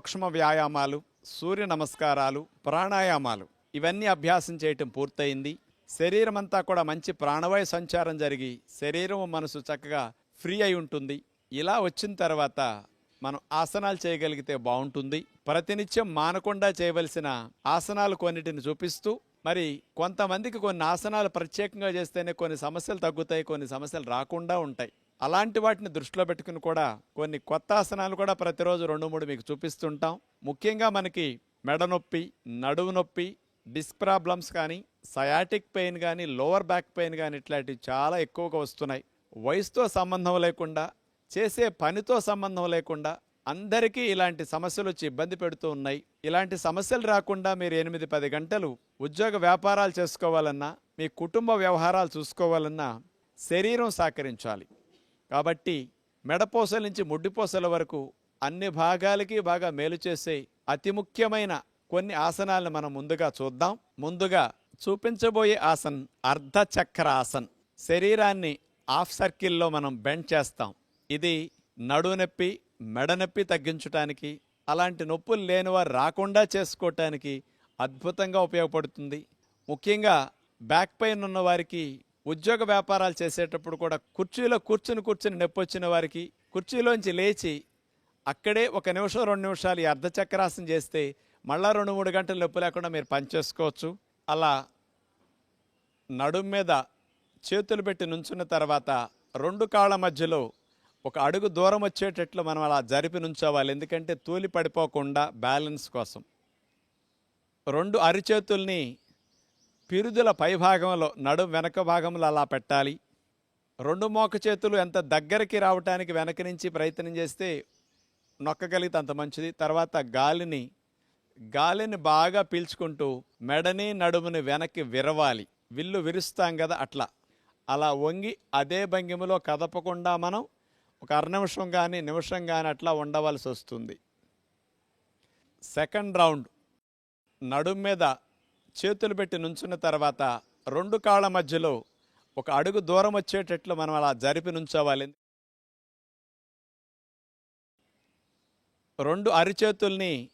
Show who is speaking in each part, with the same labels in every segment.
Speaker 1: సూక్ష్మ వ్యాయామాలు సూర్య నమస్కారాలు ప్రాణాయామాలు ఇవన్నీ అభ్యాసం చేయటం పూర్తయింది. శరీరం అంతా కూడా మంచి ప్రాణవాయు సంచారం జరిగి శరీరం మనసు చక్కగా ఫ్రీ అయి ఉంటుంది. ఇలా వచ్చిన తర్వాత మనం ఆసనాలు చేయగలిగితే బాగుంటుంది. ప్రతినిత్యం మానకుండా చేయవలసిన ఆసనాలు కొన్నిటిని చూపిస్తూ మరి కొంతమందికి కొన్ని ఆసనాలు ప్రత్యేకంగా చేస్తేనే కొన్ని సమస్యలు తగ్గుతాయి కొన్ని సమస్యలు రాకుండా ఉంటాయి. అలాంటి వాటిని దృష్టిలో పెట్టుకుని కూడా కొన్ని కొత్త ఆసనాలు కూడా ప్రతిరోజు రెండు మూడు మీకు చూపిస్తుంటాం. ముఖ్యంగా మనకి మెడ నొప్పి నడువు నొప్పి డిస్క్ ప్రాబ్లమ్స్ కానీ సయాటిక్ పెయిన్ కానీ లోవర్ బ్యాక్ పెయిన్ కానీ ఇట్లాంటివి చాలా ఎక్కువగా వస్తున్నాయి. వయసుతో సంబంధం లేకుండా చేసే పనితో సంబంధం లేకుండా అందరికీ ఇలాంటి సమస్యలు వచ్చి ఇబ్బంది పెడుతూ ఉన్నాయి. ఇలాంటి సమస్యలు రాకుండా మీరు ఎనిమిది పది గంటలు ఉద్యోగ వ్యాపారాలు చేసుకోవాలన్నా మీ కుటుంబ వ్యవహారాలు చూసుకోవాలన్నా శరీరం సహకరించాలి. కాబట్టి మెడపోసల నుంచి ముడ్డిపోసల వరకు అన్ని భాగాలకి బాగా మేలు చేసే అతి ముఖ్యమైన కొన్ని ఆసనాలను మనం ముందుగా చూద్దాం. ముందుగా చూపించబోయే ఆసన్ అర్ధచక్ర ఆసన్ శరీరాన్ని హాఫ్ సర్కిల్లో మనం బెండ్ చేస్తాం. ఇది నడునొప్పి మెడ నొప్పి తగ్గించడానికి అలాంటి నొప్పులు లేనివారు రాకుండా చేసుకోవటానికి అద్భుతంగా ఉపయోగపడుతుంది. ముఖ్యంగా బ్యాక్ పెయిన్ ఉన్న వారికి ఉద్యోగ వ్యాపారాలు చేసేటప్పుడు కూడా కుర్చీలో కూర్చుని కూర్చుని నొప్పొచ్చిన వారికి కుర్చీలోంచి లేచి అక్కడే ఒక నిమిషం రెండు నిమిషాలు ఈ అర్ధచక్రాసనం చేస్తే మళ్ళా రెండు మూడు గంటలు నొప్పి లేకుండా మీరు పనిచేసుకోవచ్చు అలా నడుం మీద చేతులు పెట్టి నుంచున్న తర్వాత రెండు కాళ్ళ మధ్యలో ఒక అడుగు దూరం వచ్చేటట్లు మనం అలా జరిపి నుంచోవాలి. ఎందుకంటే తూలి పడిపోకుండా బ్యాలెన్స్ కోసం. రెండు అరిచేతుల్ని పిరుదుల పైభాగంలో నడుం వెనక భాగంలో అలా పెట్టాలి. రెండు మోక చేతులు ఎంత దగ్గరికి రావటానికి వెనక నుంచి ప్రయత్నం చేస్తే నొక్కగలిగితే అంత మంచిది. తర్వాత గాలిని గాలిని బాగా పీల్చుకుంటూ మెడని నడుముని వెనక్కి విరవాలి. విల్లు విరుస్తాం కదా అట్లా. అలా వంగి అదే భంగిమలో కదపకుండా మనం ఒక అర నిమిషం కానీ నిమిషం కానీ అట్లా ఉండవలసి వస్తుంది. Second round. నడుము మీద చేతులు పెట్టి నుంచున్న తర్వాత రెండు కాళ్ళ మధ్యలో ఒక అడుగు దూరం వచ్చేటట్లు మనం అలా జరిపి నుంచోవాలి. రెండు అరిచేతుల్ని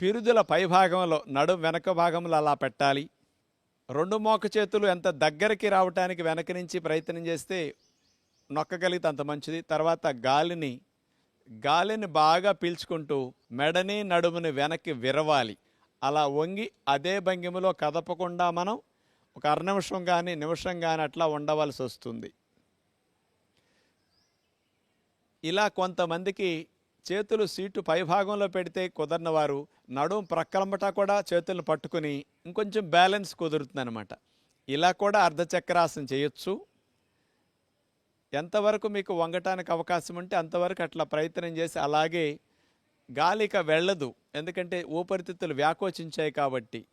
Speaker 1: పిరుదుల పైభాగంలో నడుం వెనక భాగంలో అలా పెట్టాలి. రెండు మోక చేతులు ఎంత దగ్గరికి రావటానికి వెనక నుంచి ప్రయత్నం చేస్తే నొక్కగలిగితే అంత మంచిది. తర్వాత గాలిని గాలిని బాగా పీల్చుకుంటూ మెడని నడుముని వెనక్కి విరవాలి. అలా వంగి అదే భంగిమలో కదపకుండా మనం ఒక అర్నిమిషం కానీ నిమిషం కానీ అట్లా ఉండవలసి వస్తుంది. ఇలా కొంతమందికి చేతులు సీటు పైభాగంలో పెడితే కుదరిన వారు నడుం ప్రక్కలంబట కూడా చేతులను పట్టుకుని ఇంకొంచెం బ్యాలెన్స్ కుదురుతుందనమాట ఇలా కూడా అర్ధచక్రాసనం చేయొచ్చు. ఎంతవరకు మీకు వంగటానికి అవకాశం ఉంటే అంతవరకు అట్లా ప్రయత్నం చేసి అలాగే గాలి ఇక వెళ్ళదు. ఎందుకంటే ఊపిరితిత్తులు వ్యాకోచించాయి కాబట్టి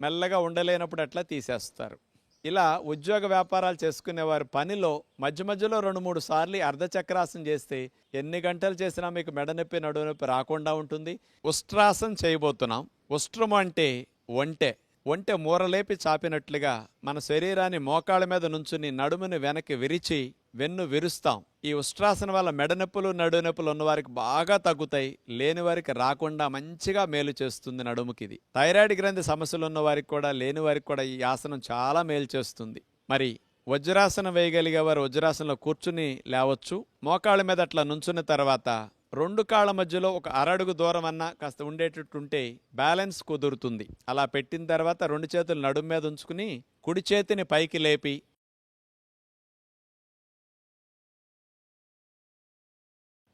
Speaker 1: మెల్లగా ఉండలేనప్పుడు అట్లా తీసేస్తారు. ఇలా ఉద్యోగ వ్యాపారాలు చేసుకునేవారు పనిలో మధ్య మధ్యలో రెండు మూడు సార్లు అర్ధచక్రాసం అర్ధచక్రాసనం చేస్తే ఎన్ని గంటలు చేసినా మీకు మెడనొప్పి నొప్పి రాకుండా ఉంటుంది. ఉష్ట్రాసనం చేయబోతున్నాం. ఉష్ట్రం అంటే ఒంటె. ఒంటె మూరలేపి చాపినట్లుగా మన శరీరాన్ని మోకాళ్ళ మీద నుంచుని నడుముని వెనక్కి విరిచి వెన్ను విరుస్తాం. ఈ ఉష్ట్రాసన వల్ల మెడ నొప్పులు ఉన్నవారికి నొప్పులు బాగా తగ్గుతాయి. లేని వారికి రాకుండా మంచిగా మేలు చేస్తుంది నడుముకి ఇది థైరాయిడ్ గ్రంథి సమస్యలు ఉన్న వారికి కూడా లేని వారికి కూడా ఈ ఆసనం చాలా మేలు చేస్తుంది. మరి వజ్రాసనం వేయగలిగే వారు వజ్రాసనంలో కూర్చుని లేవచ్చు. మోకాళ్ళ మీద అట్లా నుంచున్న తర్వాత రెండు కాళ్ళ మధ్యలో ఒక అరడుగు దూరం అన్న కాస్త ఉండేటట్టు ఉంటే బ్యాలెన్స్ కుదురుతుంది. అలా పెట్టిన తర్వాత రెండు చేతులు నడుము మీద ఉంచుకుని కుడి చేతిని పైకి లేపి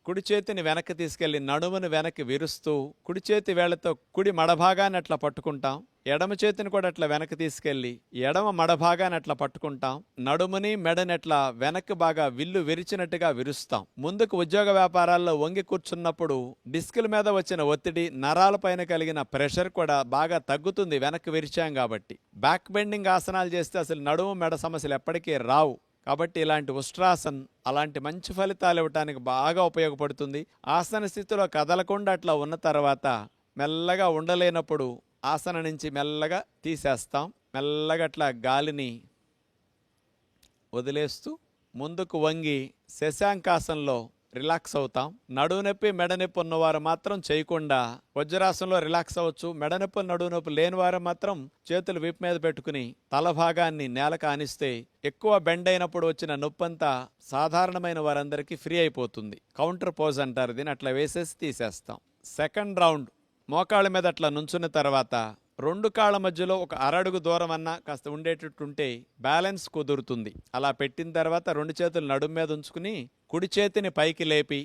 Speaker 1: కుడి చేతిని వెనక్కి తీసుకెళ్ళి నడుమును వెనక్కి విరుస్తూ కుడి చేతి వేళ్ళతో కుడి మడభాగాన్ని అట్లా పట్టుకుంటాం. ఎడమ చేతిని కూడా అట్లా వెనక్కి తీసుకెళ్ళి ఎడమ మడభాగాన్ని అట్లా పట్టుకుంటాం. నడుముని మెడని అట్లా వెనక్కి బాగా విల్లు విరిచినట్టుగా విరుస్తాం. ముందుకు ఉద్యోగ వ్యాపారాల్లో వంగి కూర్చున్నప్పుడు డిస్కుల మీద వచ్చిన ఒత్తిడి నరాలపైన కలిగిన ప్రెషర్ కూడా బాగా తగ్గుతుంది వెనక్కి విరిచాం కాబట్టి. బ్యాక్ బెండింగ్ ఆసనాలు చేస్తే అసలు నడుము మెడ సమస్యలు ఎప్పటికీ రావు. కాబట్టి ఇలాంటి ఉష్ట్రాసన్ అలాంటి మంచి ఫలితాలు ఇవ్వటానికి బాగా ఉపయోగపడుతుంది. ఆసన స్థితిలో కదలకుండా అట్లా ఉన్న తర్వాత మెల్లగా ఉండలేనప్పుడు ఆసన నుంచి మెల్లగా తీసేస్తాం. మెల్లగా అట్లా గాలిని వదిలేస్తూ ముందుకు వంగి శశాంకాసంలో రిలాక్స్ అవుతాం. నడువు నొప్పి మెడనొప్పి ఉన్నవారు మాత్రం చేయకుండా వజ్రాసనంలో రిలాక్స్ అవ్వచ్చు. మెడనొప్పి నడువు నొప్పి లేని వారు మాత్రం చేతులు విప్ మీద పెట్టుకుని తల భాగాన్ని నేల కానిస్తే ఎక్కువ బెండ్ అయినప్పుడు వచ్చిన నొప్పంతా సాధారణమైన వారందరికీ ఫ్రీ అయిపోతుంది. కౌంటర్ పోజ్ అంటారు దీన్ని. అట్లా వేసేసి తీసేస్తాం. Second round. మోకాళ్ళ మీద అట్లా నుంచున్న తర్వాత రెండు కాళ్ళ మధ్యలో ఒక అరడుగు దూరం అన్న కాస్త ఉండేటట్టుంటే బ్యాలెన్స్ కుదురుతుంది. అలా పెట్టిన తర్వాత రెండు చేతులు నడుము మీద ఉంచుకుని కుడి చేతిని పైకి లేపి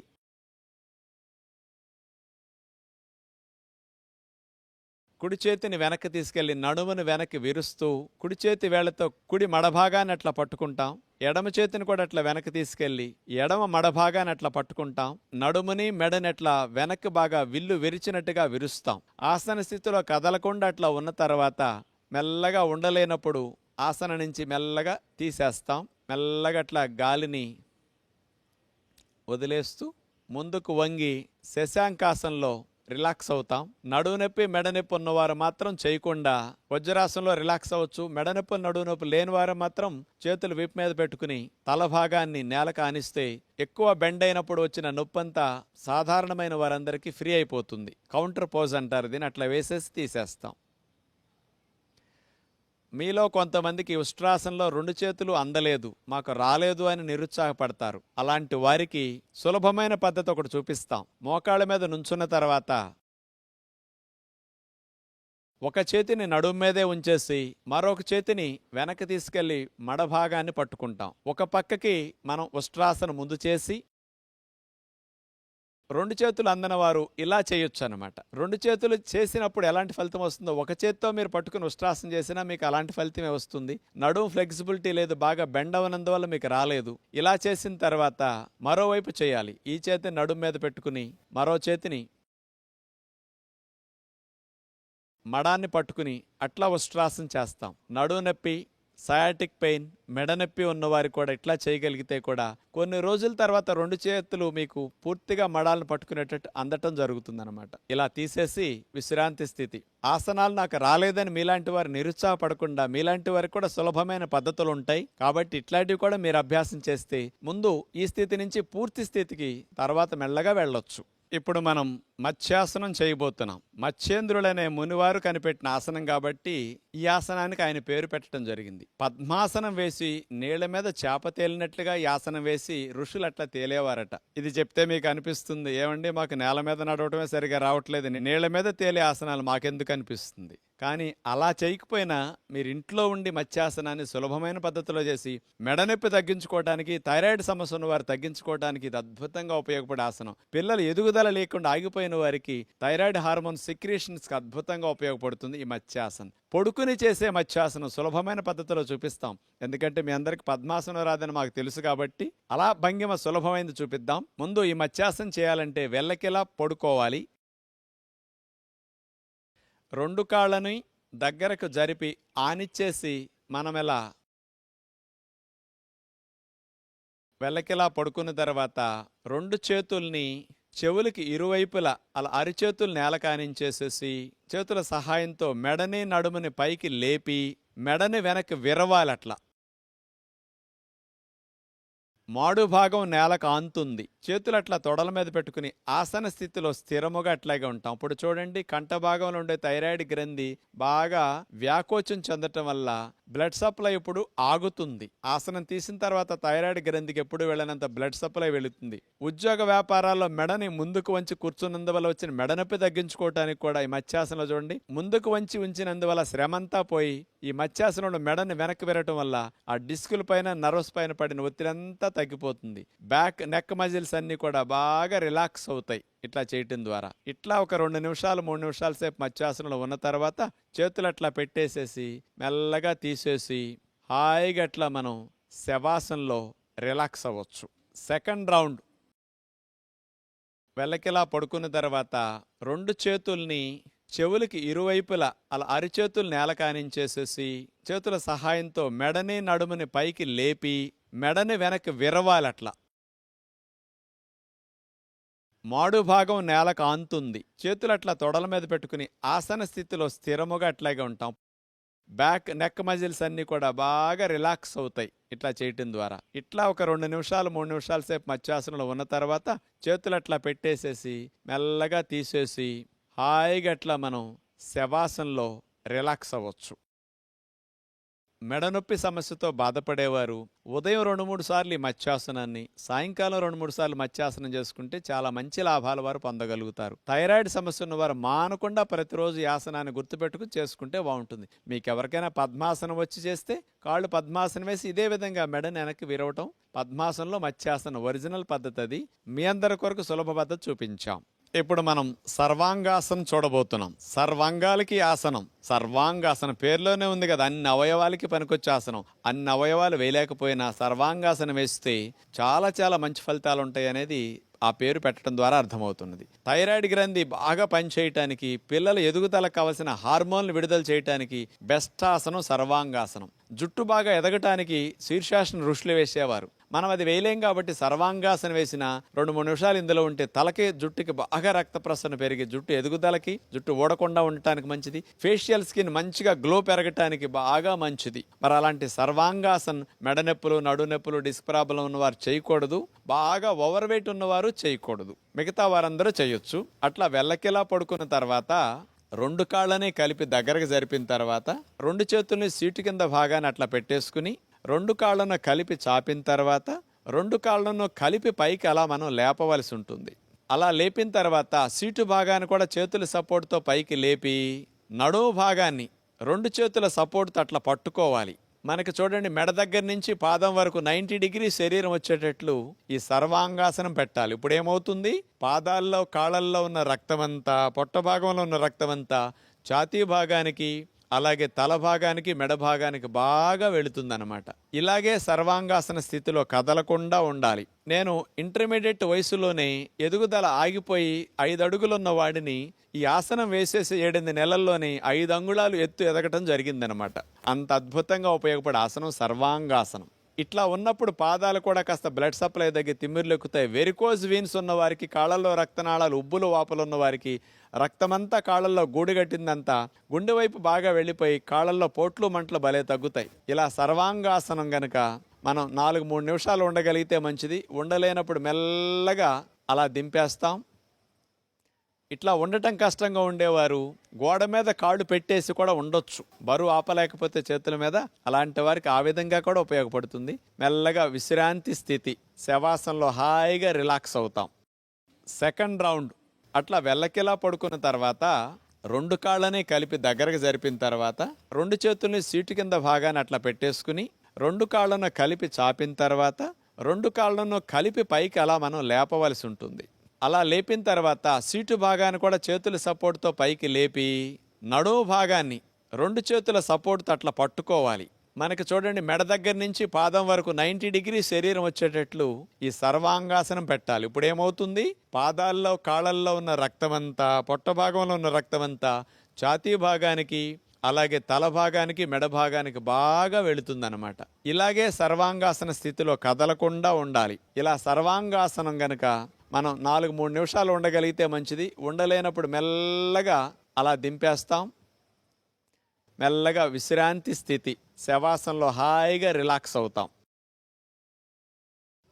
Speaker 1: కుడి చేతిని వెనక్కి తీసుకెళ్ళి నడుమును వెనక్కి విరుస్తూ కుడి చేతి వేళ్ళతో కుడి మడభాగాన్ని అట్లా పట్టుకుంటాం. ఎడమ చేతిని కూడా అట్లా వెనక్కి తీసుకెళ్ళి ఎడమ మడభాగాన్ని అట్లా పట్టుకుంటాం. నడుముని మెడని అట్లా వెనక్కి బాగా విల్లు విరిచినట్టుగా విరుస్తాం. ఆసన స్థితిలో కదలకుండా అట్లా ఉన్న తర్వాత మెల్లగా ఉండలేనప్పుడు ఆసన నుంచి మెల్లగా తీసేస్తాం. మెల్లగా అట్లా గాలిని వదిలేస్తూ ముందుకు వంగి శశాంకాసంలో రిలాక్స్ అవుతాం. నడువు నొప్పి మెడనొప్పి ఉన్నవారు మాత్రం చేయకుండా వజ్రాసనంలో రిలాక్స్ అవ్వచ్చు. మెడనొప్పి నడువు నొప్పి లేని వారు మాత్రం చేతులు విప్ మీద పెట్టుకుని తల భాగాన్ని నేలకు ఆనిస్తే ఎక్కువ బెండ్ అయినప్పుడు వచ్చిన నొప్పంతా సాధారణమైన వారందరికీ ఫ్రీ అయిపోతుంది. కౌంటర్ పోజ్ అంటారు దీన్ని. అట్లా వేసేసి తీసేస్తాం. మీలో కొంతమందికి ఉష్ట్రాసంలో రెండు చేతులు అందలేదు మాకు రాలేదు అని నిరుత్సాహపడతారు. అలాంటి వారికి సులభమైన పద్ధతి ఒకటి చూపిస్తాం. మోకాళ్ళ మీద నుంచున్న తర్వాత ఒక చేతిని నడుము మీదే ఉంచేసి మరొక చేతిని వెనక్కి తీసుకెళ్ళి మడభాగాన్ని పట్టుకుంటాం. ఒక పక్కకి మనం ఉష్ట్రాసనం ముందు చేసి రెండు చేతులు అందనవారు ఇలా చేయొచ్చు అనమాట రెండు చేతులు చేసినప్పుడు ఎలాంటి ఫలితం వస్తుందో ఒక చేత్తో మీరు పట్టుకుని ఉష్ట్రాసనం చేసినా మీకు అలాంటి ఫలితమే వస్తుంది. నడుము ఫ్లెక్సిబిలిటీ లేదు బాగా బెండ్ అవనందువల్ల మీకు రాలేదు. ఇలా చేసిన తర్వాత మరోవైపు చేయాలి. ఈ చేతిని నడుము మీద పెట్టుకుని మరో చేతిని మడాన్ని పట్టుకుని అట్లా ఉష్ట్రాసనం చేస్తాం. నడువు నొప్పి సయాటిక్ పెయిన్ మెడనొప్పి ఉన్నవారు కూడా ఇట్లా చేయగలిగితే కూడా కొన్ని రోజుల తర్వాత రెండు చేతులు మీకు పూర్తిగా మడాలను పట్టుకునేటట్టు అందటం జరుగుతుందన్నమాట. ఇలా తీసేసి విశ్రాంతి స్థితి. ఆసనాలు నాకు రాలేదని మీలాంటి వారు నిరుత్సాహపడకుండా మీలాంటి వారికి కూడా సులభమైన పద్ధతులు ఉంటాయి. కాబట్టి ఇట్లాంటివి కూడా మీరు అభ్యాసం చేస్తే ముందు ఈ స్థితి నుంచి పూర్తి స్థితికి తర్వాత మెల్లగా వెళ్ళొచ్చు. ఇప్పుడు మనం మత్స్యాసనం చేయబోతున్నాం. మత్స్యేంద్రులనే మునివారు కనిపెట్టిన ఆసనం కాబట్టి ఈ ఆసనానికి ఆయన పేరు పెట్టడం జరిగింది. పద్మాసనం వేసి నీళ్ళ మీద చేప తేలినట్లుగా ఈ ఆసనం వేసి ఋషులు అట్లా తేలేవారట. ఇది చెప్తే మీకు అనిపిస్తుంది ఏమండి మాకు నేల మీద నడవటమే సరిగా రావట్లేదు నీళ్ళ మీద తేలే ఆసనాలు మాకెందుకు అనిపిస్తుంది? కానీ అలా చేయకపోయినా మీరు ఇంట్లో ఉండి మత్స్యాసనాన్ని సులభమైన పద్ధతిలో చేసి మెడనొప్పి తగ్గించుకోవడానికి థైరాయిడ్ సమస్య ఉన్న వారు తగ్గించుకోవడానికి ఇది అద్భుతంగా ఉపయోగపడే ఆసనం. పిల్లలు ఎదుగుదల లేకుండా ఆగిపోయిన వారికి థైరాయిడ్ హార్మోన్ సిక్రియేషన్స్కి అద్భుతంగా ఉపయోగపడుతుంది ఈ మత్స్యాసనం. పొడుకుని చేసే మత్స్యాసనం సులభమైన పద్ధతిలో చూపిస్తాం. ఎందుకంటే మీ అందరికి పద్మాసనం రాదని మాకు తెలుసు కాబట్టి అలా భంగిమ సులభమైంది చూపిద్దాం. ముందు ఈ మత్స్యాసనం చేయాలంటే వెళ్ళకిలా పడుకోవాలి. రెండు కాళ్ళని దగ్గరకు జరిపి ఆనిచ్చేసి మనమెలా వెళ్ళకిలా పడుకున్న తర్వాత రెండు చేతుల్ని చెవులకి ఇరువైపులా అలా అరిచేతులు నేల కానించేసేసి చేతుల సహాయంతో మెడని నడుముని పైకి లేపి మెడని వెనక్కి విరవాలట్లా. మాడు భాగం నేలకు ఆంతుంది చేతులు అట్లా తొడల మీద పెట్టుకుని ఆసన స్థితిలో స్థిరముగా అట్లాగే ఉంటాం. అప్పుడు చూడండి కంఠ భాగంలో ఉండే థైరాయిడ్ గ్రంథి బాగా వ్యాకోచం చెందటం వల్ల బ్లడ్ సప్లై ఇప్పుడు ఆగుతుంది. ఆసనం తీసిన తర్వాత థైరాయిడ్ గ్రంథికి ఎప్పుడు వెళ్ళినంత బ్లడ్ సప్లై వెళుతుంది. ఉద్యోగ వ్యాపారాల్లో మెడని ముందుకు వంచి కూర్చున్నందువల్ల వచ్చిన మెడనొప్పి తగ్గించుకోవటానికి కూడా ఈ మత్స్యాసనంలో చూడండి ముందుకు వంచి ఉంచినందువల్ల శ్రమంతా పోయి ఈ మత్స్యాసనంలో మెడని వెనక్కి విరటం వల్ల ఆ డిస్కుల పైన నర్వస్ పైన పడిన ఒత్తిడి అంతా తగ్గిపోతుంది. బ్యాక్ నెక్ మజిల్స్ అన్నీ కూడా బాగా రిలాక్స్ అవుతాయి ఇట్లా చేయటం ద్వారా. ఇట్లా ఒక రెండు నిమిషాలు మూడు నిమిషాల సేపు మత్స్యాసనంలో ఉన్న తర్వాత చేతులు అట్లా పెట్టేసేసి మెల్లగా తీసేసి హాయిగా అట్లా మనం శవాసంలో రిలాక్స్ అవ్వచ్చు. Second round. వెళ్ళకిలా పడుకున్న తర్వాత రెండు చేతుల్ని చెవులకి ఇరువైపులా అలా అరిచేతులు నేల కానించేసేసి చేతుల సహాయంతో మెడని నడుముని పైకి లేపి మెడని వెనక్కి విరవాలి అట్లా మాడు భాగం నేలకు కాంతుంది చేతులు అట్లా తొడల మీద పెట్టుకుని ఆసన స్థితిలో స్థిరముగా అట్లాగే ఉంటాం. బ్యాక్ నెక్ మజిల్స్ అన్నీ కూడా బాగా రిలాక్స్ అవుతాయి ఇట్లా చేయటం ద్వారా. ఇట్లా ఒక రెండు నిమిషాలు మూడు నిమిషాల సేపు మత్స్యాసనంలో ఉన్న తర్వాత చేతులు అట్లా పెట్టేసేసి మెల్లగా తీసేసి హాయిగా అట్లా మనం శవాసనలో రిలాక్స్ అవ్వచ్చు. మెడనొప్పి సమస్యతో బాధపడేవారు. ఉదయం రెండు మూడు సార్లు ఈ మత్స్యాసనాన్ని సాయంకాలం రెండు మూడు సార్లు మత్స్యాసనం చేసుకుంటే చాలా మంచి లాభాలు వారు పొందగలుగుతారు. థైరాయిడ్ సమస్య ఉన్నవారు మానకుండా ప్రతిరోజు ఈ ఆసనాన్ని గుర్తుపెట్టుకుని చేసుకుంటే బాగుంటుంది. మీకు ఎవరికైనా పద్మాసనం వచ్చి చేస్తే కాళ్ళు పద్మాసనం వేసి ఇదే విధంగా మెడని వెనక్కి విరవటం పద్మాసనంలో మత్స్యాసనం ఒరిజినల్ పద్ధతి అది మీ అందరి కొరకు సులభ పద్ధతి చూపించాం. ఇప్పుడు మనం సర్వాంగాసనం చూడబోతున్నాం. సర్వాంగాలకి ఆసనం. సర్వాంగాసనం పేరులోనే ఉంది కదా. అన్ని అవయవాలకి పనికొచ్చే ఆసనం. అన్ని అవయవాలు వేయలేకపోయినా సర్వాంగాసనం వేస్తే చాలా చాలా మంచి ఫలితాలు ఉంటాయి అనేది ఆ పేరు పెట్టడం ద్వారా అర్థమవుతున్నది. థైరాయిడ్ గ్రంథి బాగా పనిచేయటానికి పిల్లల ఎదుగుదలకు కావలసిన హార్మోన్లు విడుదల చేయటానికి బెస్ట్ ఆసనం సర్వాంగాసనం. జుట్టు బాగా ఎదగటానికి శీర్షాసనం ఋషులు వేసేవారు. మనం అది వేయలేం కాబట్టి సర్వాంగాసనం వేసిన రెండు మూడు నిమిషాలు ఇందులో ఉంటే తలకి జుట్టుకి బాగా రక్త ప్రసరణ పెరిగి జుట్టు ఎదుగుదలకి జుట్టు ఊడకుండా ఉండటానికి మంచిది. ఫేషియల్ స్కిన్ మంచిగా గ్లో పెరగటానికి బాగా మంచిది. మరి అలాంటి సర్వాంగాసన్ మెడ నొప్పులు నడు నొప్పులు డిస్క్ ప్రాబ్లం ఉన్నవారు చేయకూడదు. బాగా ఓవర్ వెయిట్ ఉన్నవారు చేయకూడదు. మిగతా వారందరూ చేయొచ్చు. అట్లా వెళ్ళకిలా పడుకున్న తర్వాత రెండు కాళ్ళని కలిపి దగ్గరకు జరిపిన తర్వాత రెండు చేతుల్ని సీటు కింద భాగాన్ని అట్లా పెట్టేసుకుని రెండు కాళ్ళను కలిపి చాపిన తర్వాత రెండు కాళ్ళను కలిపి పైకి అలా మనం లేపవలసి ఉంటుంది. అలా లేపిన తర్వాత సీటు భాగాన్ని కూడా చేతుల సపోర్ట్తో పైకి లేపి నడుము భాగాన్ని రెండు చేతుల సపోర్ట్తో అట్లా పట్టుకోవాలి. మనకి చూడండి మెడ దగ్గర నుంచి పాదం వరకు నైంటీ డిగ్రీ శరీరం వచ్చేటట్లు ఈ సర్వాంగాసనం పెట్టాలి. ఇప్పుడు ఏమవుతుంది? పాదాల్లో కాళ్ళల్లో ఉన్న రక్తమంతా పొట్ట భాగంలో ఉన్న రక్తమంతా ఛాతీ భాగానికి అలాగే తల భాగానికి మెడ భాగానికి బాగా వెళుతుందన్నమాట. ఇలాగే సర్వాంగాసన స్థితిలో కదలకుండా ఉండాలి. నేను ఇంటర్మీడియట్ వయసులోనే ఎదుగుదల ఆగిపోయి ఐదు అడుగులున్న వాడిని ఈ ఆసనం వేసేసి ఏడెనిమిది నెలల్లోనే ఐదు అంగుళాలు ఎత్తు ఎదగటం జరిగిందనమాట అంత అద్భుతంగా ఉపయోగపడే ఆసనం సర్వాంగాసనం. ఇట్లా ఉన్నప్పుడు పాదాలు కూడా కాస్త బ్లడ్ సప్లై తగ్గి తిమ్మిర్లెక్కుతాయి వెరికోజ్ వీన్స్ ఉన్న వారికి కాళ్ళల్లో రక్తనాళాలు ఉబ్బులు వాపులు ఉన్న వారికి రక్తమంతా కాళ్ళల్లో గూడుగట్టిందంతా గుండె వైపు బాగా వెళ్ళిపోయి కాళ్ళల్లో పోట్లు మంటలు భలే తగ్గుతాయి. ఇలా సర్వాంగాసనం గనక మనం నాలుగు మూడు నిమిషాలు ఉండగలిగితే మంచిది. ఉండలేనప్పుడు మెల్లగా అలా దింపేస్తాం. ఇట్లా ఉండటం కష్టంగా ఉండేవారు. గోడ మీద కాళ్ళు పెట్టేసి కూడా ఉండొచ్చు. బరువు ఆపలేకపోతే చేతుల మీద అలాంటి వారికి ఆ విధంగా కూడా ఉపయోగపడుతుంది. మెల్లగా విశ్రాంతి స్థితి శవాసంలో హాయిగా రిలాక్స్ అవుతాం. సెకండ్ రౌండ్ అట్లా వెళ్ళకిలా పడుకున్న తర్వాత రెండు కాళ్ళని కలిపి దగ్గరకు జరిపిన తర్వాత రెండు చేతుల్ని సీటు కింద భాగాన్ని అట్లా పెట్టేసుకుని రెండు కాళ్ళను కలిపి చాపిన తర్వాత రెండు కాళ్ళను కలిపి పైకి అలా మనం లేపవలసి ఉంటుంది. అలా లేపిన తర్వాత సీటు భాగాన్ని కూడా చేతుల సపోర్ట్తో పైకి లేపి నడుము భాగాన్ని రెండు చేతుల సపోర్ట్తో అట్లా పట్టుకోవాలి. మనకి చూడండి మెడ దగ్గర నుంచి పాదం వరకు నైంటీ డిగ్రీ శరీరం వచ్చేటట్లు ఈ సర్వాంగాసనం పెట్టాలి. ఇప్పుడు ఏమవుతుంది? పాదాల్లో కాళ్ళల్లో ఉన్న రక్తమంతా పొట్ట భాగంలో ఉన్న రక్తమంతా ఛాతీ భాగానికి అలాగే తల భాగానికి మెడ భాగానికి బాగా వెళుతుందనమాట ఇలాగే సర్వాంగాసన స్థితిలో కదలకుండా ఉండాలి. ఇలా సర్వాంగాసనం గనక మనం నాలుగు మూడు నిమిషాలు ఉండగలిగితే మంచిది. ఉండలేనప్పుడు మెల్లగా అలా దింపేస్తాం. మెల్లగా విశ్రాంతి స్థితి. శవాసంలో హాయిగా రిలాక్స్ అవుతాం.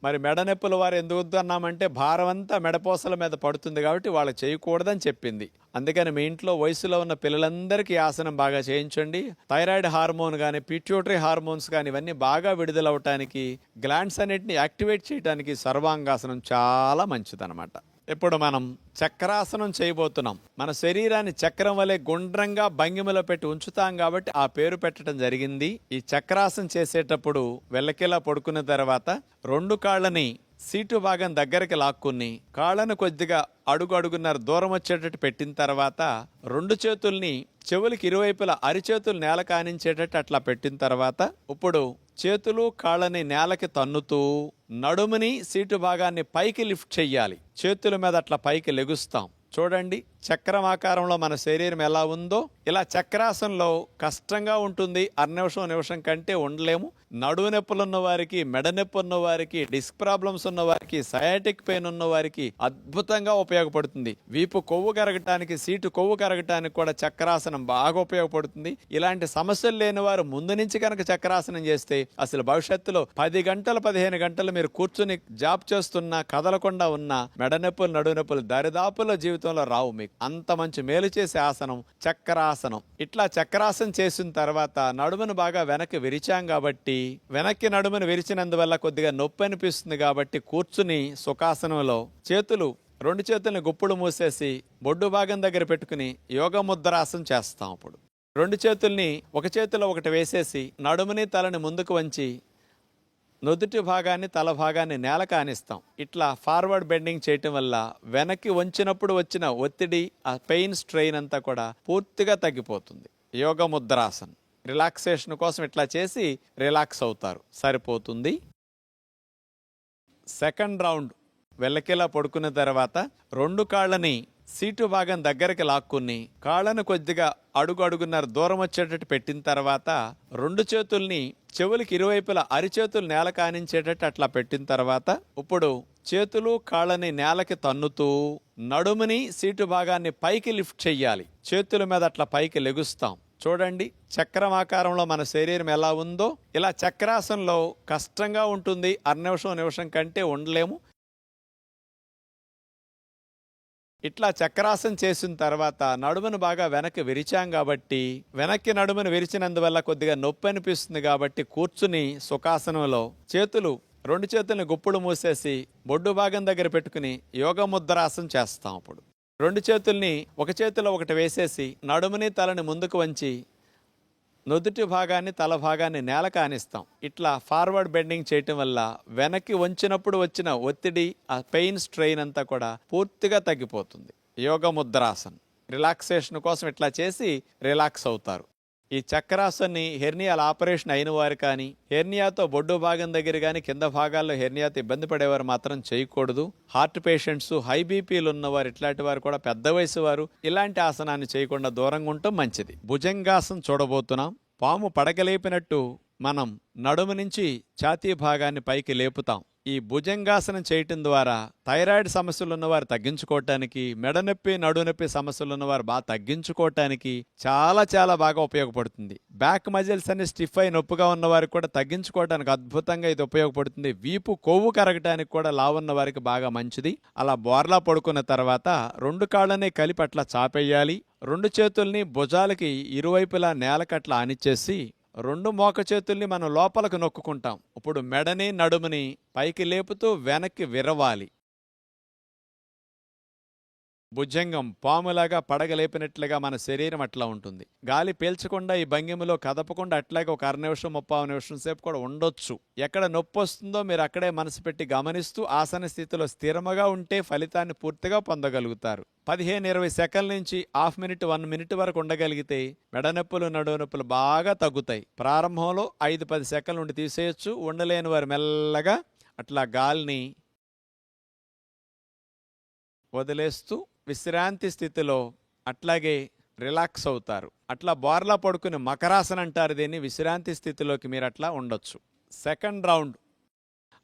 Speaker 1: మరి మెడనొప్పుల వారు ఎందుకు వద్దన్నామంటే భారం అంతా మెడపోసల మీద పడుతుంది కాబట్టి వాళ్ళు చేయకూడదని చెప్పింది. అందుకని మీ ఇంట్లో వయసులో ఉన్న పిల్లలందరికీ ఆసనం బాగా చేయించండి. థైరాయిడ్ హార్మోన్ కానీ పిట్యూటరీ హార్మోన్స్ కానీ ఇవన్నీ బాగా విడుదలవటానికి గ్లాండ్స్ అన్నిటిని యాక్టివేట్ చేయడానికి సర్వాంగాసనం చాలా మంచిదన్నమాట. ఇప్పుడు మనం చక్రాసనం చేయబోతున్నాం. మన శరీరాన్ని చక్రం వలె గుండ్రంగా భంగిమలో పెట్టి ఉంచుతాం కాబట్టి ఆ పేరు పెట్టడం జరిగింది. ఈ చక్రాసనం చేసేటప్పుడు వెల్లకిలా పడుకున్న తర్వాత రెండు కాళ్ళని సీటు భాగం దగ్గరికి లాక్కుని కాళ్ళను కొద్దిగా అడుగు అడుగున్నర దూరం వచ్చేటట్టు పెట్టిన తర్వాత రెండు చేతుల్ని చెవులకి ఇరువైపులా అరిచేతులు నేల కానించేటట్టు అట్లా పెట్టిన తర్వాత ఇప్పుడు చేతులు కాళ్ళని నేలకి తన్నుతూ నడుముని సీటు భాగాన్ని పైకి లిఫ్ట్ చెయ్యాలి. చేతుల మీద అట్లా పైకి లెగుస్తాం. చూడండి చక్రం ఆకారంలో మన శరీరం ఎలా ఉందో ఇలా చక్రాసనంలో కష్టంగా ఉంటుంది అర నిమిషం నిమిషం కంటే ఉండలేము. నడువు నొప్పులు ఉన్న వారికి మెడ నొప్పి ఉన్న వారికి డిస్క్ ప్రాబ్లమ్స్ ఉన్న వారికి సయాటిక్ పెయిన్ ఉన్న వారికి అద్భుతంగా ఉపయోగపడుతుంది. వీపు కొవ్వు కరగటానికి సీటు కొవ్వు కరగటానికి కూడా చక్రాసనం బాగా ఉపయోగపడుతుంది. ఇలాంటి సమస్యలు లేని వారు ముందు నుంచి కనుక చక్రాసనం చేస్తే అసలు భవిష్యత్తులో పది గంటలు పదిహేను గంటలు మీరు కూర్చుని జాబ్ చేస్తున్నా కదలకుండా ఉన్న మెడ నొప్పులు నడువు నొప్పులు దరిదాపుల జీవితంలో రావు మీకు. అంత మంచి మేలు చేసే ఆసనం చక్రాసనం. ఇట్లా చక్రాసనం చేసిన తర్వాత నడుమును బాగా వెనక్కి విరిచాం కాబట్టి వెనక్కి నడుమును విరిచినందువల్ల కొద్దిగా నొప్పి అనిపిస్తుంది కాబట్టి కూర్చుని సుఖాసనంలో చేతులు రెండు చేతుల్ని గుప్పుడు మూసేసి బొడ్డు భాగం దగ్గర పెట్టుకుని యోగ ముద్రాసనం చేస్తాం అప్పుడు. రెండు చేతుల్ని ఒక చేతిలో ఒకటి వేసేసి నడుముని తలని ముందుకు వంచి నుదుటి భాగాన్ని తల భాగాన్ని నేల కానిస్తాం. ఇట్లా ఫార్వర్డ్ బెండింగ్ చేయటం వల్ల వెనక్కి వంచినప్పుడు వచ్చిన ఒత్తిడి ఆ పెయిన్ స్ట్రెయిన్ అంతా కూడా పూర్తిగా తగ్గిపోతుంది. యోగ ముద్రాసన్. రిలాక్సేషన్ కోసం ఇట్లా చేసి రిలాక్స్ అవుతారు. సరిపోతుంది. సెకండ్ రౌండ్ వెల్లకిలా పడుకున్న తర్వాత రెండు కాళ్ళని సీటు భాగం దగ్గరికి లాక్కుని కాళ్ళను కొద్దిగా అడుగు అడుగున్నర దూరం వచ్చేటట్టు పెట్టిన తర్వాత రెండు చేతుల్ని చెవులకి ఇరువైపులా అరిచేతులు నేల కానించేటట్టు అట్లా పెట్టిన తర్వాత ఇప్పుడు చేతులు కాళ్ళని నేలకి తన్నుతూ నడుముని సీటు భాగాన్ని పైకి లిఫ్ట్ చెయ్యాలి. చేతుల మీద అట్లా పైకి లెగుస్తాం. చూడండి చక్రం ఆకారంలో మన శరీరం ఎలా ఉందో. ఇలా చక్రాసనంలో కష్టంగా ఉంటుంది. అర నిమిషం నిమిషం కంటే ఉండలేము. ఇట్లా చక్రాసనం చేసిన తర్వాత నడుమును బాగా వెనక్కి విరిచాం కాబట్టి వెనక్కి నడుమును విరిచినందువల్ల కొద్దిగా నొప్పి అనిపిస్తుంది కాబట్టి కూర్చుని సుఖాసనంలో చేతులు రెండు చేతుల్ని గుప్పుడు మూసేసి బొడ్డు భాగం దగ్గర పెట్టుకుని యోగ ముద్రాసనం చేస్తాం అప్పుడు. రెండు చేతుల్ని ఒక చేతిలో ఒకటి వేసేసి నడుముని తలని ముందుకు వంచి నుదుటి భాగాన్ని తల భాగాన్ని నేల కానిస్తాం. ఇట్లా ఫార్వర్డ్ బెండింగ్ చేయటం వల్ల వెనక్కి వంచినప్పుడు వచ్చిన ఒత్తిడి ఆ పెయిన్ స్ట్రెయిన్ అంతా కూడా పూర్తిగా తగ్గిపోతుంది. యోగ ముద్రాసన్. రిలాక్సేషన్ కోసం ఇట్లా చేసి రిలాక్స్ అవుతారు. ఈ చక్రాసన్ని హెర్నియాల ఆపరేషన్ అయిన వారు కానీ హెర్నియాతో బొడ్డు భాగం దగ్గర కానీ కింద భాగాల్లో హెర్నియాతో ఇబ్బంది పడేవారు మాత్రం చేయకూడదు. హార్ట్ పేషెంట్స్ హై బీపీలు ఉన్నవారు ఇట్లాంటి వారు కూడా పెద్ద వయసు వారు ఇలాంటి ఆసనాన్ని చేయకుండా దూరంగా ఉండటం మంచిది. భుజంగాసనం చూడబోతున్నాం. పాము పడగలేపినట్టు మనం నడుము నుంచి ఛాతీ భాగాన్ని పైకి లేపుతాం. ఈ భుజంగాసనం చేయటం ద్వారా థైరాయిడ్ సమస్యలు ఉన్నవారు తగ్గించుకోవటానికి మెడనొప్పి నడునొప్పి సమస్యలు ఉన్నవారు బాగా తగ్గించుకోవటానికి చాలా చాలా బాగా ఉపయోగపడుతుంది. బ్యాక్ మజిల్స్ అన్ని స్టిఫ్ అయి నొప్పిగా ఉన్నవారికి కూడా తగ్గించుకోవటానికి అద్భుతంగా ఇది ఉపయోగపడుతుంది. వీపు కొవ్వు కరగటానికి కూడా లావున్న వారికి బాగా మంచిది. అలా బోర్లా పడుకున్న తర్వాత రెండు కాళ్ళని కలిపి అట్లా చాపేయాలి. రెండు చేతుల్ని భుజాలకి ఇరువైపులా నేలకట్లా ఆనిచ్చేసి రెండు మోక చేతుల్ని మనం లోపలకు నొక్కుకుంటాం. ఇప్పుడు మెడని నడుముని పైకి లేపుతూ వెనక్కి విరవాలి. భుజంగం పాములాగా పడగలేపినట్లుగా మన శరీరం అట్లా ఉంటుంది. గాలి పీల్చకుండా ఈ భంగిమలో కదపకుండా అట్లాగే ఒక అర నిమిషం ముప్పై నిమిషం సేపు కూడా ఉండొచ్చు. ఎక్కడ నొప్పి వస్తుందో మీరు అక్కడే మనసు పెట్టి గమనిస్తూ ఆసన స్థితిలో స్థిరముగా ఉంటే ఫలితాన్ని పూర్తిగా పొందగలుగుతారు. పదిహేను ఇరవై సెకండ్ల నుంచి హాఫ్ మినిట్ వన్ మినిట్ వరకు ఉండగలిగితే మెడనొప్పులు నడునొప్పులు నొప్పులు బాగా తగ్గుతాయి. ప్రారంభంలో ఐదు పది సెకండ్ల నుండి తీసేయచ్చు. ఉండలేని వారు మెల్లగా అట్లా గాలిని వదిలేస్తూ విశ్రాంతి స్థితిలో అట్లాగే రిలాక్స్ అవుతారు. అట్లా బోర్లా పడుకుని మకరాసన అంటారు దీన్ని. విశ్రాంతి స్థితిలోకి మీరు అట్లా ఉండొచ్చు. Second round.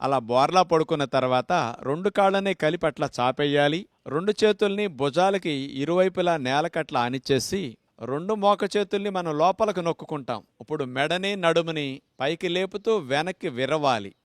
Speaker 1: అలా బోర్లా పడుకున్న తర్వాత రెండు కాళ్ళని కలిపి అట్లా చాపేయాలి. రెండు చేతుల్ని భుజాలకి ఇరువైపులా నేలకట్లా అనిచ్చేసి రెండు మోక చేతుల్ని మనం లోపలకు నొక్కుంటాం ఇప్పుడు మెడని నడుముని పైకి లేపుతూ వెనక్కి విరవాలి.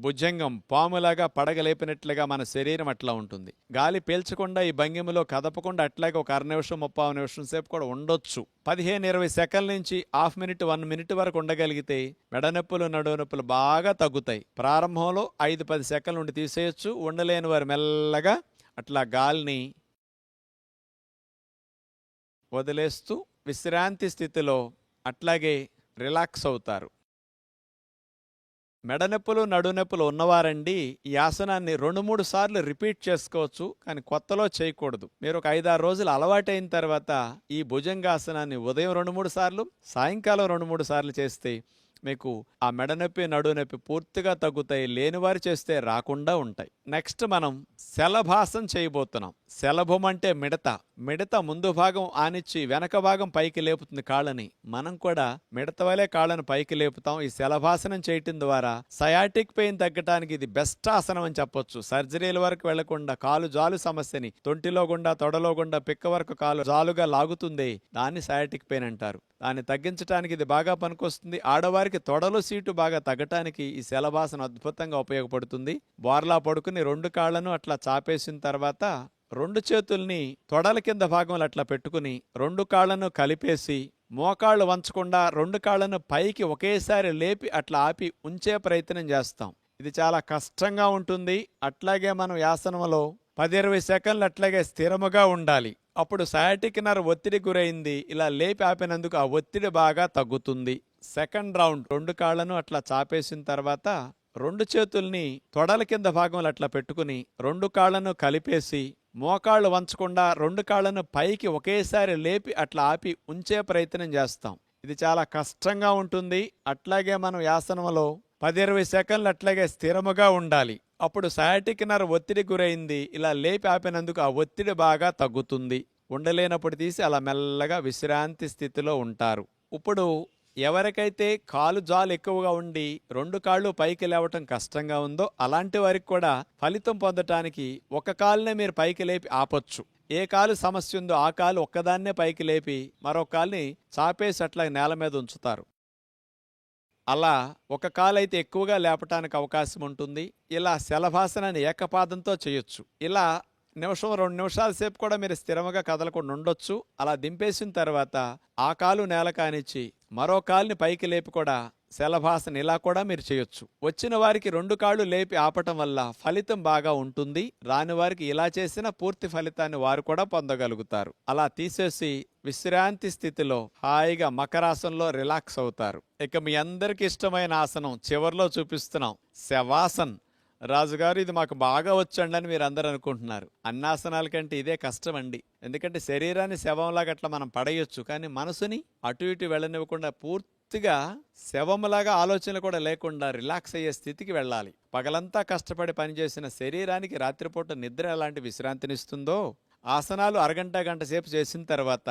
Speaker 1: భుజంగం పాములాగా పడగలేపినట్లుగా మన శరీరం అట్లా ఉంటుంది. గాలి పీల్చకుండా ఈ భంగిమలో కదపకుండా అట్లాగే ఒక అర నిమిషం ముప్పై నిమిషం సేపు కూడా ఉండొచ్చు. పదిహేను ఇరవై సెకండ్ల నుంచి హాఫ్ మినిట్ వన్ మినిట్ వరకు ఉండగలిగితే మెడనొప్పులు నడునొప్పులు బాగా తగ్గుతాయి. ప్రారంభంలో ఐదు పది సెకండ్ల నుండి తీసేయొచ్చు. ఉండలేని వారు మెల్లగా అట్లా గాలిని వదిలేస్తూ విశ్రాంతి స్థితిలో అట్లాగే రిలాక్స్ అవుతారు. మెడనొప్పులు నడునొప్పులు ఉన్నవారండి ఈ ఆసనాన్ని రెండు మూడు సార్లు రిపీట్ చేసుకోవచ్చు కానీ కొత్తలో చేయకూడదు. మీరు ఒక ఐదారు రోజులు అలవాటైన తర్వాత ఈ భుజంగాసనాన్ని ఉదయం రెండు మూడు సార్లు సాయంకాలం రెండు మూడు సార్లు చేస్తే మీకు ఆ మెడనొప్పి నడునొప్పి పూర్తిగా తగ్గుతాయి లేనివారు చేస్తే రాకుండా ఉంటాయి. నెక్స్ట్ మనం శలభాసం చేయబోతున్నాం. శలభం అంటే మిడత. మిడత ముందు భాగం ఆనిచ్చి వెనక భాగం పైకి లేపుతుంది కాళ్ళని. మనం కూడా మిడత వలె కాళ్ళను పైకి లేపుతాం. ఈ శలభాసనం చేయటం ద్వారా సయాటిక్ పెయిన్ తగ్గటానికి ఇది బెస్ట్ ఆసనం అని చెప్పొచ్చు. సర్జరీల వరకు వెళ్ళకుండా కాలు జాలు సమస్యని తొంటిలో గుండా తొడలో గుండా పిక్క వరకు కాలు జాలుగా లాగుతుంది దాన్ని సయాటిక్ పెయిన్ అంటారు. దాన్ని తగ్గించడానికి ఇది బాగా పనికొస్తుంది. ఆడవారికి తొడలు సీటు బాగా తగ్గటానికి ఈ శలభాసనం అద్భుతంగా ఉపయోగపడుతుంది. బోర్లా పడుకుని రెండు కాళ్ళను అట్లా చాపేసిన తర్వాత రెండు చేతుల్ని తొడల కింద భాగంలో అట్లా పెట్టుకుని రెండు కాళ్ళను కలిపేసి మోకాళ్ళు వంచకుండా రెండు కాళ్ళను పైకి ఒకేసారి లేపి అట్లా ఆపి ఉంచే ప్రయత్నం చేస్తాం. ఇది చాలా కష్టంగా ఉంటుంది. అట్లాగే మనం యాసనంలో పది ఇరవై సెకండ్లు అట్లాగే స్థిరముగా ఉండాలి. అప్పుడు సయాటిక్ నర్ ఒత్తిడి గురైంది. ఇలా లేపి ఆపినందుకు ఆ ఒత్తిడి బాగా తగ్గుతుంది. సెకండ్ రౌండ్ రెండు కాళ్ళను అట్లా చాపేసిన తర్వాత రెండు చేతుల్ని తొడల కింద భాగంలో అట్లా పెట్టుకుని రెండు కాళ్ళను కలిపేసి మోకాళ్ళు వంచకుండా రెండు కాళ్ళను పైకి ఒకేసారి లేపి అట్లా ఆపి ఉంచే ప్రయత్నం చేస్తాం. ఇది చాలా కష్టంగా ఉంటుంది. అట్లాగే మనం యాసనంలో పది ఇరవై సెకండ్లు అట్లాగే స్థిరముగా ఉండాలి. అప్పుడు సాటిక్ నర్ ఒత్తిడి గురైంది. ఇలా లేపి ఆపినందుకు ఆ ఒత్తిడి బాగా తగ్గుతుంది. ఉండలేనప్పుడు తీసి అలా మెల్లగా విశ్రాంతి స్థితిలో ఉంటారు. ఇప్పుడు ఎవరికైతే కాలు జాలు ఎక్కువగా ఉండి రెండు కాళ్ళు పైకి లేవటం కష్టంగా ఉందో అలాంటి వారికి కూడా ఫలితం పొందటానికి ఒక కాలునే మీరు పైకి లేపి ఆపొచ్చు. ఏ కాలు సమస్య ఉందో ఆ కాలు ఒక్కదాన్నే పైకి లేపి మరో కాలుని చాపేసి అట్లా నేల మీద ఉంచుతారు. అలా ఒక కాలు అయితే ఎక్కువగా లేపటానికి అవకాశం ఉంటుంది. ఇలా శలభాసనాన్ని ఏకపాదంతో చేయొచ్చు. ఇలా నిమిషం రెండు నిమిషాల సేపు కూడా మీరు స్థిరంగా కదలకుండా ఉండొచ్చు. అలా దింపేసిన తర్వాత ఆ కాలు నేల కానిచ్చి మరో కాలుని పైకి లేపి కూడా శలభాసన ఇలా కూడా మీరు చేయొచ్చు. వచ్చిన వారికి రెండు కాళ్ళు లేపి ఆపటం వల్ల ఫలితం బాగా ఉంటుంది. రాని వారికి ఇలా చేసిన పూర్తి ఫలితాన్ని వారు కూడా పొందగలుగుతారు. అలా తీసేసి విశ్రాంతి స్థితిలో హాయిగా మకరాసనంలో రిలాక్స్ అవుతారు. ఇక మీ అందరికి ఇష్టమైన ఆసనం చివర్లో చూపిస్తున్నాం. శవాసన్. రాజుగారు ఇది మాకు బాగా వచ్చండి అని మీరు అందరూ అనుకుంటున్నారు. అన్నాసనాల కంటే ఇదే కష్టం అండి ఎందుకంటే శరీరాన్ని శవంలాగా అట్లా మనం పడేయొచ్చు. కానీ మనసుని అటు ఇటు వెళ్ళనివ్వకుండా పూర్తిగా శవంలాగా ఆలోచనలు కూడా లేకుండా రిలాక్స్ అయ్యే స్థితికి వెళ్ళాలి. పగలంతా కష్టపడి పనిచేసిన శరీరానికి రాత్రిపూట నిద్ర ఎలాంటి విశ్రాంతినిస్తుందో ఆసనాలు అరగంట గంట సేపు చేసిన తర్వాత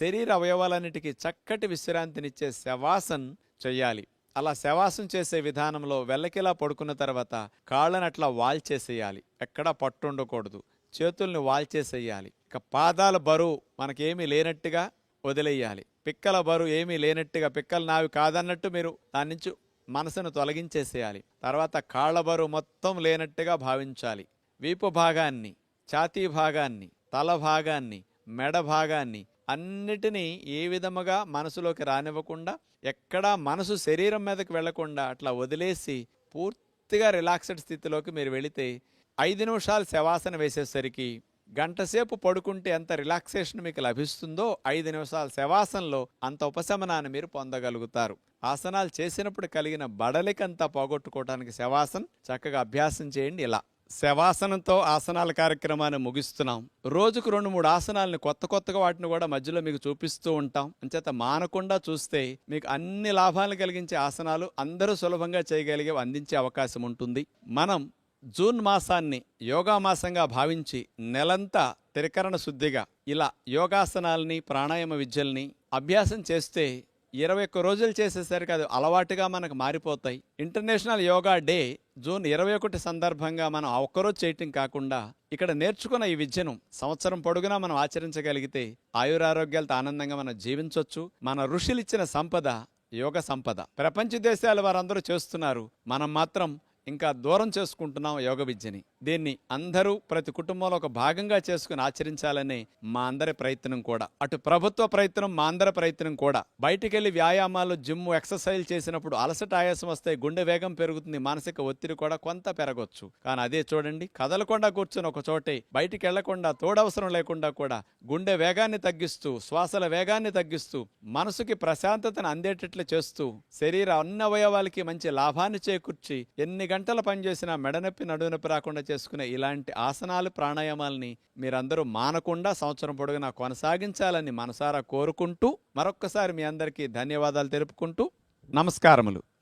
Speaker 1: శరీర అవయవాలన్నిటికీ చక్కటి విశ్రాంతినిచ్చే శవాసన్ చెయ్యాలి అలా శవాసం చేసే విధానంలో వెల్లకిలా పడుకున్న తర్వాత కాళ్ళను అట్లా వాల్చేసేయాలి ఎక్కడా పట్టు ఉండకూడదు చేతుల్ని వాల్చేసేయాలి ఇక పాదాల బరువు మనకేమీ లేనట్టుగా వదిలేయాలి. పిక్కల బరువు ఏమీ లేనట్టుగా పిక్కలు నావి కాదన్నట్టు మీరు దాని నుంచి మనసును తొలగించేసేయాలి. తర్వాత కాళ్ళ బరువు మొత్తం లేనట్టుగా భావించాలి. వీపు భాగాన్ని ఛాతీ భాగాన్ని తల భాగాన్ని మెడ భాగాన్ని అన్నిటినీ ఏ విధముగా మనసులోకి రానివ్వకుండా ఎక్కడా మనసు శరీరం మీదకి వెళ్ళకుండా అట్లా వదిలేసి పూర్తిగా రిలాక్స్డ్ స్థితిలోకి మీరు వెళితే ఐదు నిమిషాలు శవాసన వేసేసరికి గంటసేపు పడుకుంటే ఎంత రిలాక్సేషన్ మీకు లభిస్తుందో ఐదు నిమిషాల శవాసనలో అంత ఉపశమనాన్ని మీరు పొందగలుగుతారు. ఆసనాలు చేసినప్పుడు కలిగిన బడలికంతా పోగొట్టుకోవడానికి శవాసన్ చక్కగా అభ్యాసం చేయండి ఇలా. శవాసనంతో ఆసనాల కార్యక్రమాన్ని ముగిస్తున్నాం. రోజుకు రెండు మూడు ఆసనాలని కొత్త కొత్తగా వాటిని కూడా మధ్యలో మీకు చూపిస్తూ ఉంటాం. అంచేత మానకుండా చూస్తే మీకు అన్ని లాభాలు కలిగించే ఆసనాలు అందరూ సులభంగా చేయగలిగే అందించే అవకాశం ఉంటుంది. మనం జూన్ మాసాన్ని యోగా మాసంగా భావించి నెలంతా త్రికరణ శుద్ధిగా ఇలా యోగాసనాల్ని ప్రాణాయామ విద్యల్ని అభ్యాసం చేస్తే ఇరవై ఒక్క రోజులు చేసేసరికి అది అలవాటుగా మనకు మారిపోతాయి. ఇంటర్నేషనల్ యోగా డే జూన్ ఇరవై ఒకటి సందర్భంగా మనం ఒక్కరోజు చేయటం కాకుండా ఇక్కడ నేర్చుకున్న ఈ విద్యను సంవత్సరం పొడుగునా మనం ఆచరించగలిగితే ఆయురారోగ్యాలతో ఆనందంగా మనం జీవించవచ్చు మన ఋషులు ఇచ్చిన సంపద యోగ సంపద. ప్రపంచ దేశాల వారందరూ చేస్తున్నారు. మనం మాత్రం ఇంకా దూరం చేసుకుంటున్నాం యోగ విద్యని. దీన్ని అందరూ ప్రతి కుటుంబంలో ఒక భాగంగా చేసుకుని ఆచరించాలనే మా అందరి ప్రయత్నం కూడా. అటు ప్రభుత్వ ప్రయత్నం మా అందరి ప్రయత్నం కూడా. బయటికెళ్ళి వ్యాయామాలు జిమ్ ఎక్సర్సైజ్ చేసినప్పుడు అలసట ఆయాసం వస్తే గుండె వేగం పెరుగుతుంది మానసిక ఒత్తిడి కూడా కొంత పెరగొచ్చు. కానీ అదే చూడండి కదలకుండా కూర్చుని ఒక చోటే బయటికి వెళ్ళకుండా తోడవసరం లేకుండా కూడా గుండె వేగాన్ని తగ్గిస్తూ శ్వాసల వేగాన్ని తగ్గిస్తూ మనసుకి ప్రశాంతతను అందేటట్లు చేస్తూ శరీర అన్ని అవయవాలకి మంచి లాభాన్ని చేకూర్చి ఎన్ని గంటలు పనిచేసినా మెడనొప్పి నడునొప్పి రాకుండా చేసుకునే ఇలాంటి ఆసనాలు ప్రాణాయామాలని మీరందరూ మానకుండా సంవత్సరం పొడుగునా కొనసాగించాలని మనసారా కోరుకుంటూ మరొక్కసారి మీ అందరికీ ధన్యవాదాలు తెలుపుకుంటూ నమస్కారములు.